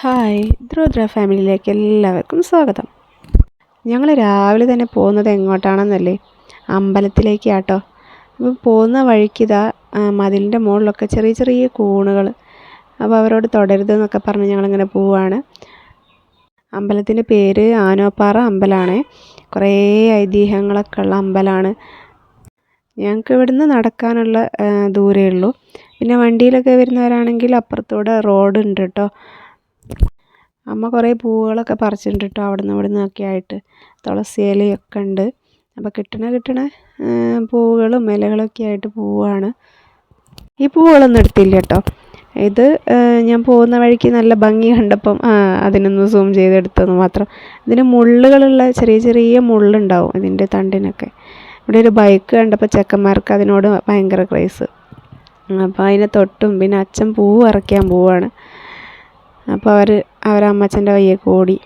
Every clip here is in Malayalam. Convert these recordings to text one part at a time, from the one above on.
ഹായ് ദ്രോദ്ര ഫാമിലിയിലേക്ക് എല്ലാവർക്കും സ്വാഗതം. ഞങ്ങൾ രാവിലെ തന്നെ പോകുന്നത് എങ്ങോട്ടാണെന്നല്ലേ? അമ്പലത്തിലേക്ക് ആട്ടോ അപ്പം പോകുന്ന വഴിക്കിതാ മതിലിന്റെ മുകളിലൊക്കെ ചെറിയ ചെറിയ കൂണുകൾ. അപ്പോൾ അവരോട് തുടരുതെന്നൊക്കെ പറഞ്ഞ് ഞങ്ങളിങ്ങനെ പോവുകയാണ് അമ്പലത്തിന്റെ പേര് ആനോപ്പാറ അമ്പലമാണ് കുറേ ഐതിഹ്യങ്ങളൊക്കെ ഉള്ള അമ്പലമാണ് ഞങ്ങൾക്ക് ഇവിടുന്ന് നടക്കാനുള്ള ദൂരമേ ഉള്ളൂ. പിന്നെ വണ്ടിയിലൊക്കെ വരുന്നവരാണെങ്കിൽ അപ്പുറത്തൂടെ റോഡ് ഉണ്ട് കേട്ടോ. അമ്മ കുറേ പൂവുകളൊക്കെ പറിച്ചിട്ടുണ്ട് കേട്ടോ അവിടെ നിന്ന് ഇവിടെ നിന്നൊക്കെ ആയിട്ട്. തുളസി ഇലയൊക്കെ ഉണ്ട്. അപ്പോൾ കിട്ടണ കിട്ടണ പൂവുകളും ഇലകളൊക്കെ ആയിട്ട് പൂവാണ്. ഈ പൂവുകളൊന്നും എടുത്തില്ല കേട്ടോ ഇത് ഞാൻ പോകുന്ന വഴിക്ക് നല്ല ഭംഗി കണ്ടപ്പം അതിനൊന്ന് സൂം ചെയ്തെടുത്തെന്ന് മാത്രം. ഇതിന് മുള്ളുകളുള്ള ചെറിയ ചെറിയ മുള്ളുണ്ടാവും ഇതിന്റെ തണ്ടിനൊക്കെ. ഇവിടെ ഒരു ബൈക്ക് കണ്ടപ്പോൾ ചെക്കന്മാർക്ക് അതിനോട് ഭയങ്കര ക്രൈസ് അപ്പോൾ അതിനെ തൊട്ടും പിന്നെ അച്ഛൻ പൂവ് ഇറക്കാൻ പോവാണ്. അപ്പോൾ അവർ അവരമ്മച്ചന്റെ വയ്യേക്ക് ഓടി.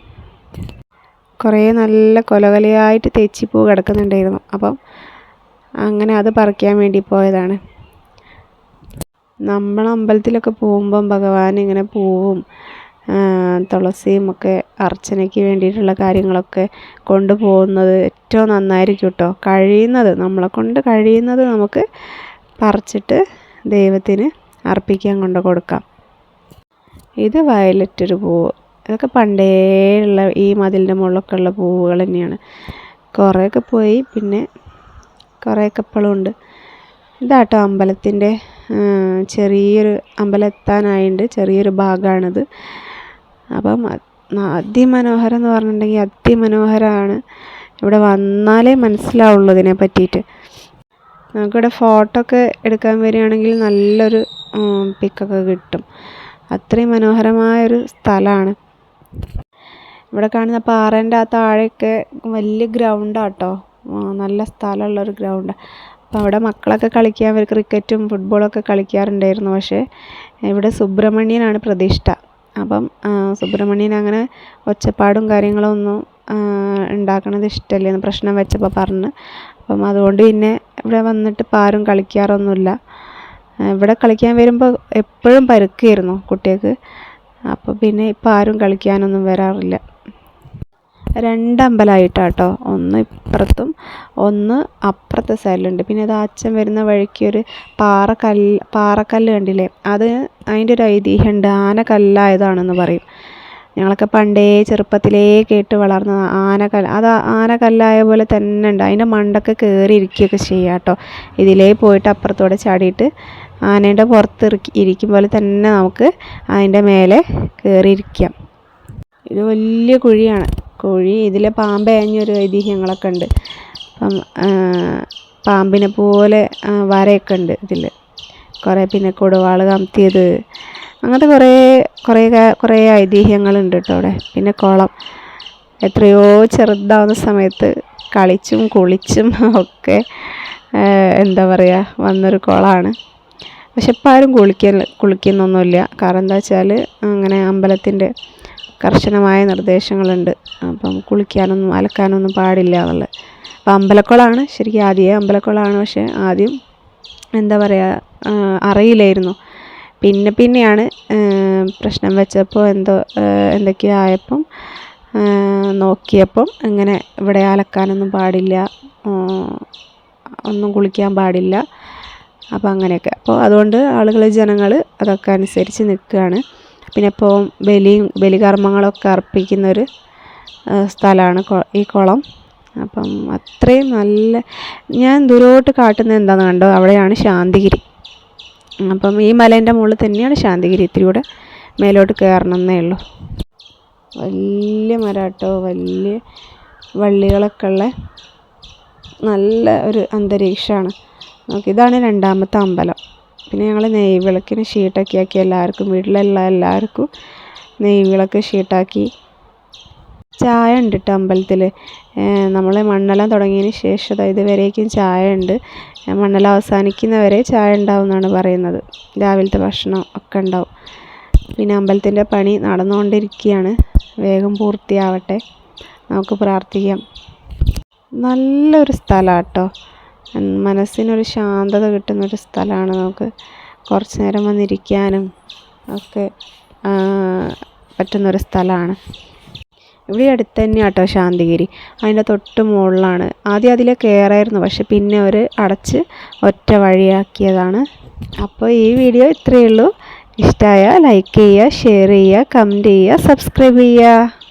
കുറേ നല്ല കൊലകൊലയായിട്ട് തെച്ചിപ്പൂ കിടക്കുന്നുണ്ടായിരുന്നു. അപ്പം അങ്ങനെ അത് പറിക്കാൻ വേണ്ടി പോയതാണ്. നമ്മൾ അമ്പലത്തിലൊക്കെ പോകുമ്പം ഭഗവാൻ ഇങ്ങനെ പൂവും തുളസിയും ഒക്കെ അർച്ചനയ്ക്ക് വേണ്ടിയിട്ടുള്ള കാര്യങ്ങളൊക്കെ കൊണ്ടുപോകുന്നത് ഏറ്റവും നന്നായിരിക്കും കേട്ടോ. കഴിയുന്നത് നമ്മളെ കൊണ്ട് കഴിയുന്നത് നമുക്ക് പറിച്ചിട്ട് ദൈവത്തിന് അർപ്പിക്കാൻ കൊണ്ട് കൊടുക്കാം. ഇത് വയലറ്റ് ഒരു പൂവ് ഇതൊക്കെ പണ്ടേ ഉള്ള ഈ മതിലിന്റെ മുകളിലൊക്കെ ഉള്ള പൂവുകൾ തന്നെയാണ്. കുറേയൊക്കെ പോയി പിന്നെ കുറേയൊക്കെ ഇപ്പോഴും ഉണ്ട്. ഇതാട്ടോ അമ്പലത്തിന്റെ ചെറിയൊരു അമ്പലം ചെറിയൊരു ഭാഗമാണിത് അപ്പം അതിമനോഹരം എന്ന് പറഞ്ഞിട്ടുണ്ടെങ്കിൽ അതിമനോഹരമാണ് ഇവിടെ വന്നാലേ മനസ്സിലാവുള്ളൂ ഇതിനെ പറ്റിയിട്ട്. നമുക്കിവിടെ ഫോട്ടോ ഒക്കെ എടുക്കാൻ വരികയാണെങ്കിൽ നല്ലൊരു പിക്കൊക്കെ കിട്ടും. അത്രയും മനോഹരമായൊരു സ്ഥലമാണ്. ഇവിടെ കാണുന്ന പാറേന്റെ ആ താഴെയൊക്കെ വലിയ ഗ്രൗണ്ടാട്ടോ. നല്ല സ്ഥലമുള്ളൊരു ഗ്രൗണ്ടാണ് അപ്പോൾ അവിടെ മക്കളൊക്കെ കളിക്കാൻ അവർ ക്രിക്കറ്റും ഫുട്ബോളൊക്കെ കളിക്കാറുണ്ടായിരുന്നു. പക്ഷേ ഇവിടെ സുബ്രഹ്മണ്യനാണ് പ്രതിഷ്ഠ. അപ്പം സുബ്രഹ്മണ്യൻ അങ്ങനെ ഒച്ചപ്പാടും കാര്യങ്ങളൊന്നും ഉണ്ടാക്കണത് ഇഷ്ടമല്ലെന്ന് പ്രശ്നം വെച്ചപ്പോൾ പറഞ്ഞ്. അപ്പം അതുകൊണ്ട് പിന്നെ ഇവിടെ വന്നിട്ട് ഇപ്പം ആരും കളിക്കാറൊന്നുമില്ല. ഇവിടെ കളിക്കാൻ വരുമ്പോൾ എപ്പോഴും പരുക്കായിരുന്നു കുട്ടികൾക്ക്. അപ്പോൾ പിന്നെ ഇപ്പോൾ ആരും കളിക്കാനൊന്നും വരാറില്ല. രണ്ടമ്പലമായിട്ടാട്ടോ ഒന്ന് ഇപ്പുറത്തും ഒന്ന് അപ്പുറത്തെ സൈഡിലുണ്ട്. പിന്നെ അത് അച്ഛൻ വരുന്ന വഴിക്ക് ഒരു പാറക്കല്ല് പാറക്കല്ല് കണ്ടില്ലേ? അത് അതിന്റെ ഒരു ഐതിഹ്യമുണ്ട്. ആന പറയും. ഞങ്ങളൊക്കെ പണ്ടേ ചെറുപ്പത്തിലേ കേട്ട് വളർന്ന ആനക്കല്ല്. അത് ആനക്കല്ലായ പോലെ തന്നെ ഉണ്ട്. അതിന്റെ മണ്ടൊക്കെ കയറി ഇരിക്കുകയൊക്കെ ചെയ്യാം കേട്ടോ. ഇതിലേ പോയിട്ട് അപ്പുറത്തോടെ ചാടിയിട്ട് ആനേന്റെ പുറത്ത് ഇരിക്കും പോലെ തന്നെ നമുക്ക് അതിന്റെ മേലെ കയറിയിരിക്കാം. ഇത് വലിയ കുഴിയാണ്. കുഴി ഇതിലെ പാമ്പ് അയഞ്ഞൊരു ഐതിഹ്യങ്ങളൊക്കെ ഉണ്ട്. അപ്പം പാമ്പിനെ പോലെ വരയൊക്കെ ഉണ്ട് ഇതിൽ കുറേ പിന്നെ കൊടുവാൾ കമത്തിയത്. അങ്ങനത്തെ കുറേ കുറേ കുറേ ഐതിഹ്യങ്ങളുണ്ട് കേട്ടോ അവിടെ. പിന്നെ കുളം. എത്രയോ ചെറുതാവുന്ന സമയത്ത് കളിച്ചും കുളിച്ചും ഒക്കെ എന്താ പറയുക വന്നൊരു കുളമാണ് പക്ഷെ ഇപ്പം ആരും കുളിക്കാൻ കുളിക്കുന്നൊന്നുമില്ല. കാരണം എന്താ വെച്ചാൽ അങ്ങനെ അമ്പലത്തിന്റെ കർശനമായ നിർദ്ദേശങ്ങളുണ്ട്. അപ്പം കുളിക്കാനൊന്നും അലക്കാനൊന്നും പാടില്ല എന്നുള്ളത്. അപ്പം അമ്പലക്കുളമാണ് ശരിക്കും ആദ്യമേ അമ്പലക്കുളമാണ് പക്ഷെ ആദ്യം എന്താ പറയുക അറിയില്ലായിരുന്നു. പിന്നെ പിന്നെയാണ് പ്രശ്നം വെച്ചപ്പോൾ എന്തോ എന്തൊക്കെയോ ആയപ്പം നോക്കിയപ്പം ഇങ്ങനെ ഇവിടെ അലക്കാനൊന്നും പാടില്ല. ഒന്നും കുളിക്കാൻ പാടില്ല. അപ്പോൾ അങ്ങനെയൊക്കെ. അപ്പോൾ അതുകൊണ്ട് ആളുകൾ ജനങ്ങൾ അതൊക്കെ അനുസരിച്ച് നിൽക്കുകയാണ്. പിന്നെ ഇപ്പോൾ ബലിയും ബലികർമ്മങ്ങളൊക്കെ അർപ്പിക്കുന്നൊരു സ്ഥലമാണ് ഈ കുളം. അപ്പം അത്രയും നല്ല ഞാൻ ദൂരോട്ട് കാട്ടുന്നത് എന്താണെന്ന് കണ്ടോ? അവിടെയാണ് ശാന്തിഗിരി. അപ്പം ഈ മലേന്റെ മുകളിൽ തന്നെയാണ് ശാന്തിഗിരി. ഇത്തിരി കൂടെ മേലോട്ട് കയറണമെന്നേ ഉള്ളൂ. വലിയ മരാട്ടോ വലിയ വള്ളികളൊക്കെ ഉള്ള നല്ല ഒരു അന്തരീക്ഷമാണ്. നോക്കി ഇതാണ് രണ്ടാമത്തെ അമ്പലം. പിന്നെ ഞങ്ങൾ നെയ് വിളക്കിന് ഷീട്ടൊക്കെ ആക്കി എല്ലാവർക്കും വീട്ടിലുള്ള എല്ലാവർക്കും നെയ് വിളക്ക് ഷീട്ടാക്കി. ചായ ഉണ്ട് കേട്ടോ അമ്പലത്തിൽ നമ്മൾ മണ്ണെല്ലാം തുടങ്ങിയതിന് ശേഷം ഇതുവരേക്കും ചായ ഉണ്ട്. മണ്ണെല്ലാം അവസാനിക്കുന്നവരെ ചായ ഉണ്ടാവും എന്നാണ് പറയുന്നത്. രാവിലത്തെ ഭക്ഷണം ഒക്കെ ഉണ്ടാവും. പിന്നെ അമ്പലത്തിന്റെ പണി നടന്നുകൊണ്ടിരിക്കുകയാണ്. വേഗം പൂർത്തിയാവട്ടെ. നമുക്ക് പ്രാർത്ഥിക്കാം. നല്ലൊരു സ്ഥലമാണ് കേട്ടോ മനസ്സിനൊരു ശാന്തത കിട്ടുന്നൊരു സ്ഥലമാണ് നമുക്ക് കുറച്ച് നേരം വന്നിരിക്കാനും ഒക്കെ പറ്റുന്നൊരു സ്ഥലമാണ്. ഇവിടെ അടുത്ത് തന്നെ കേട്ടോ ശാന്തിഗിരി. അതിന്റെ തൊട്ട് മുകളിലാണ്. ആദ്യം അതിലെ കയറായിരുന്നു പക്ഷെ പിന്നെ അവർ അടച്ച് ഒറ്റ വഴിയാക്കിയതാണ്. അപ്പോൾ ഈ വീഡിയോ ഇത്രയേ ഉള്ളൂ. ഇഷ്ടമായ ലൈക്ക് ചെയ്യുക ഷെയർ ചെയ്യുക കമന്റ് ചെയ്യുക സബ്സ്ക്രൈബ് ചെയ്യുക.